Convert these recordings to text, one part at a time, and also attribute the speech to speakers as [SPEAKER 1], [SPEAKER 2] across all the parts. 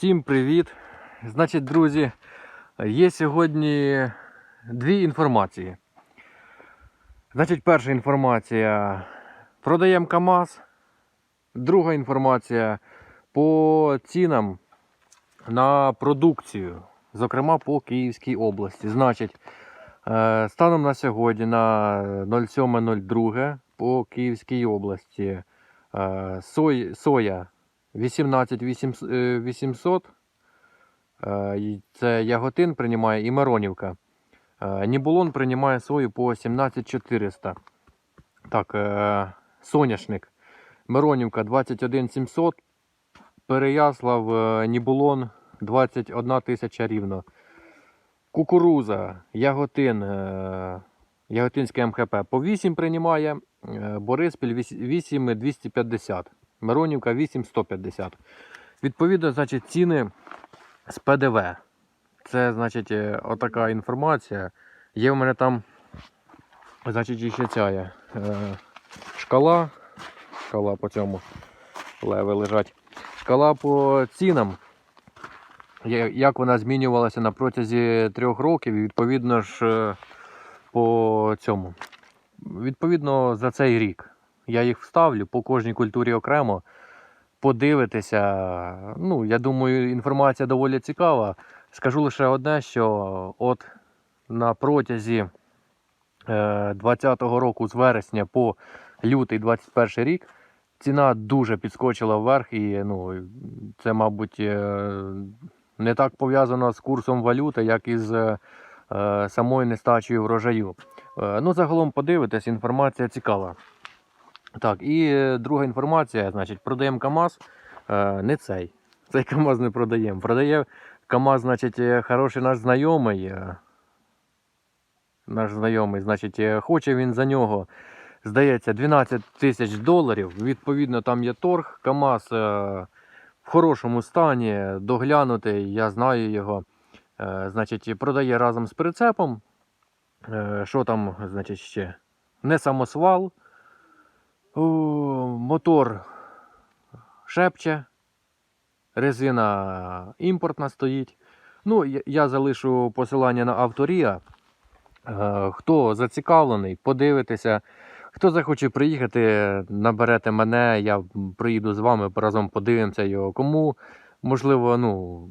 [SPEAKER 1] Всім привіт! Значить, друзі, є сьогодні дві інформації. Значить, перша інформація продаємо КАМАЗ. Друга інформація по цінам на продукцію, зокрема по Київській області. Значить, е, станом на сьогодні, на 07.02 по Київській області, е, соя 18 800. Е, Це Яготин приймає і Миронівка. Е, Нібулон приймає сою по 17400. Так, е, соняшник. Миронівка 21 700. Переяслав е, Нібулон 21 тисяча рівно. Кукуруза, Яготин, е, Яготинське МХП по 8 приймає. е, Бориспіль 8 250. Миронівка 8150. Відповідно, значить, ціни з ПДВ. Це, значить, е, отака інформація. Є в мене там, значить, ще ця є, е, шкала. Шкала по цьому леви лежать. Шкала по цінам. Як вона змінювалася на протязі трьох років, і відповідно ж е, по цьому. Відповідно, за цей рік. Я їх вставлю по кожній культурі окремо. Подивитися. Ну, я думаю, інформація доволі цікава. Скажу лише одне, що от на протязі 20-го року з вересня по лютий 21 рік ціна дуже підскочила вверх, і ну, це, мабуть, е, не так пов'язано з курсом валюти, як і з е, самою нестачею врожаю. Е, Ну, загалом подивитись, інформація цікава. Так, і е, друга інформація, значить, продаємо КАМАЗ, е, не цей. Цей КАМАЗ не продаємо. Продає КАМАЗ, значить, е, хороший наш знайомий. Наш знайомий, значить, хоче він за нього, здається, 12 тисяч доларів. Відповідно, там є торг. КАМАЗ в хорошому стані, доглянутий, я знаю його. Значить, продає разом з прицепом. Що там, значить, ще? Не самосвал. О, мотор шепче, резина імпортна стоїть. Ну, я, залишу посилання на авторія. Е, хто зацікавлений, подивитися. Хто захоче приїхати, наберете мене, я приїду з вами, разом подивимося його. Кому, можливо, ну,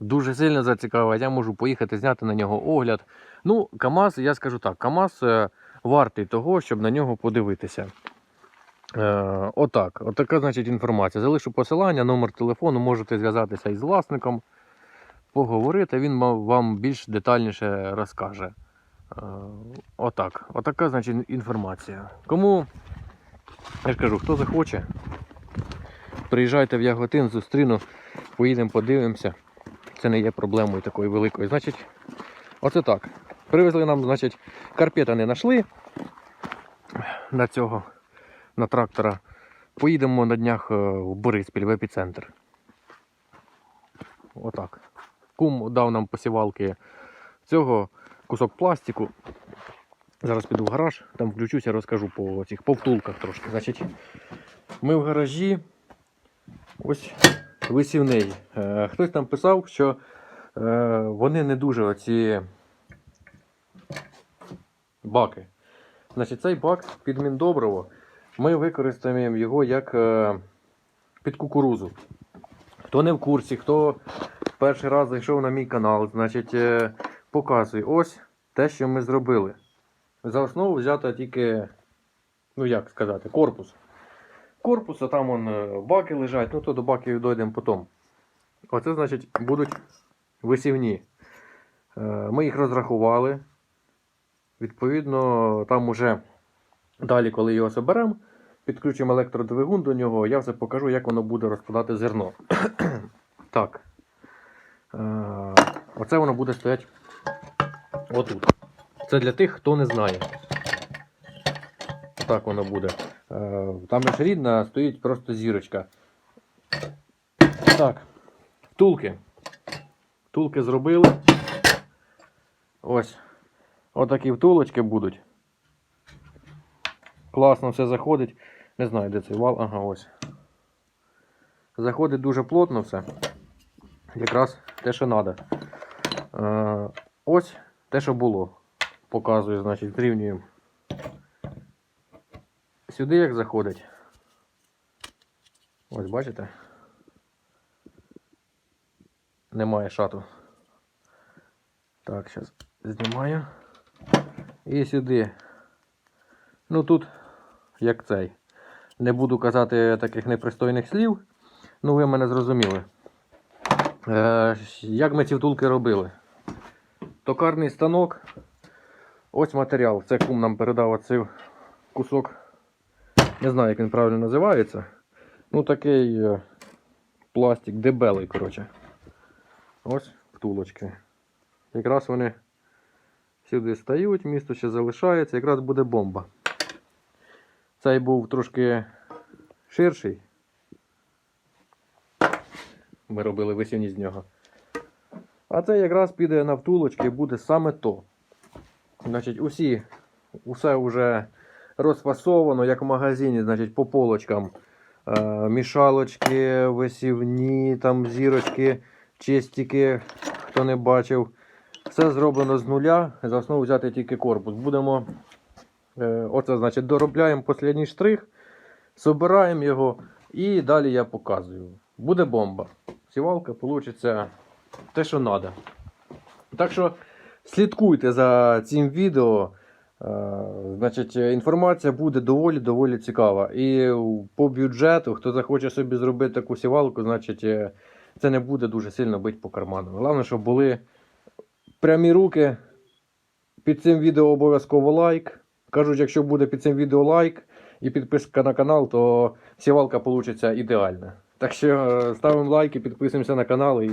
[SPEAKER 1] дуже сильно зацікавить, я можу поїхати, зняти на нього огляд. Ну, КАМАЗ, я скажу так, КАМАЗ е, вартий того, щоб на нього подивитися. Е, отак, отака, значить, інформація. Залишу посилання, номер телефону, можете зв'язатися із власником, поговорити, він вам більш детальніше розкаже. Е, отак, отака, значить, інформація. Кому, я ж кажу, хто захоче, приїжджайте в Яготин, зустріну, поїдемо, подивимося. Це не є проблемою такою великою. Значить, оце так. Привезли нам, значить, карпета не знайшли на цього на трактора. Поїдемо на днях е, в Бориспіль, в епіцентр. Отак. Кум дав нам посівалки цього кусок пластику. Зараз піду в гараж, там включуся, розкажу по цих по втулках трошки. Значить, ми в гаражі. Ось висівний. Е, Хтось там писав, що е, вони не дуже оці баки. Значить, цей бак під Міндоброво ми використаємо його як е, під кукурузу. Хто не в курсі, хто перший раз зайшов на мій канал, значить, е, показую ось те, що ми зробили. За основу взято тільки, ну як сказати, корпус. Корпус, а там вон, е, баки лежать, ну то до баків дійдемо потім. Оце, значить, будуть висівні. Ми їх розрахували. Відповідно, там уже далі, коли його соберемо, підключимо електродвигун до нього, я все покажу, як воно буде розкладати зерно. так. Е, Оце воно буде стояти отут. Це для тих, хто не знає. Так воно буде. Е, Там ж рідна стоїть просто зірочка. Так. Втулки. Втулки зробили. Ось. Отакі втулочки будуть. Класно все заходить. Не знаю, де цей вал. Ага, ось. Заходить дуже плотно все. якраз те, що треба. Е, ось те, що було. Показую, значить, зрівнюємо. Сюди як заходить. Ось бачите? Немає шату. Так, зараз знімаю. І сюди. Ну тут, як цей. Не буду казати таких непристойних слів. Ну, ви мене зрозуміли. Е, як ми ці втулки робили? Токарний станок. Ось матеріал. Це кум нам передав оцей кусок. Не знаю, як він правильно називається. Ну, такий е, пластик дебелий, коротше. Ось втулочки. Якраз вони сюди стають, місто ще залишається, якраз буде бомба. Цей був трошки ширший. Ми робили висівні з нього. А це якраз піде на втулочки буде саме то. Значить, усі, усе вже розфасовано, як в магазині, значить, по полочкам. Е, мішалочки, висівні, там зірочки, чистики, хто не бачив. Все зроблено з нуля. За основу взяти тільки корпус. Будемо, оце, значить, доробляємо останній штрих, собираємо його і далі я показую. Буде бомба. Сівалка вийде те, що треба. Так що слідкуйте за цим відео. Е, Значить, інформація буде доволі доволі цікава. І по бюджету, хто захоче собі зробити таку сівалку, значить е, це не буде дуже сильно бити по карману. Головне, щоб були прямі руки. Під цим відео обов'язково лайк. Кажуть, якщо буде під цим відео лайк і підписка на канал, то сівалка вийде ідеальна. Так що е, ставимо лайки, підписуємося на канал і